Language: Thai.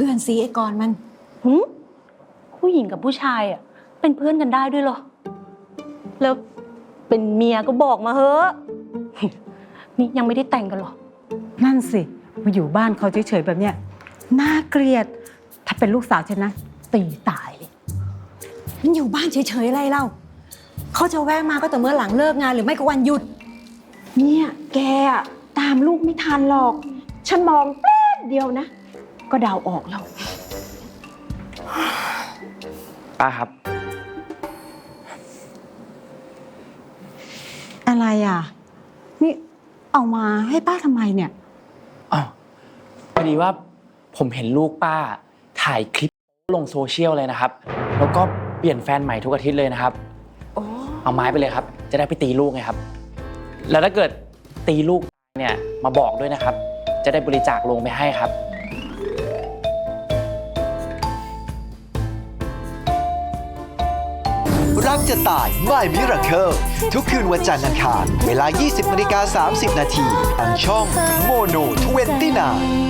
พื่อนซีไอ้กรณ์มันหืมผู้หญิงกับผู้ชายอะเป็นเพื่อนกันได้ด้วยเหรอ แล้วเป็นเมียก็บอกมาเฮ้อะนี่ยังไม่ได้แต่งกันเหรอ นั่นสิมาอยู่บ้านเขาเฉยๆแบบเนี้ยน่าเกลียด ถ้าเป็นลูกสาวฉันนะตีตายเลยมันอยู่บ้านเฉยๆอะไรเล่าเขาจะแวะมาก็แต่อเมื่อหลังเลิกงานหรือไม่ก็วันหยุด เนี่ยแกอะตามลูกไม่ทันหรอก ฉันมองแป๊บเดียวนะ ก็เดาออกแล้ว ป้าครับ อะไรอะ นี่เอามาให้ป้าทำไมเนี่ยอ๋อพอดีว่าผมเห็นลูกป้า ถ่ายคลิปลงโซเชียลเลยนะครับ แล้วก็เปลี่ยนแฟนใหม่ทุกอาทิตย์เลยนะครับเอาไม้ไปเลยครับ จะได้ไปตีลูกไงครับ แล้วถ้าเกิดตีลูกเนี่ยมาบอกด้วยนะครับ จะได้บริจาคลงไปให้ครับ รักจะตายไม่มิราเคิลทุกคืนวันจันทร์อังคาร เวลา 20นาฬิกา30 นาทีทางช่องโมโน29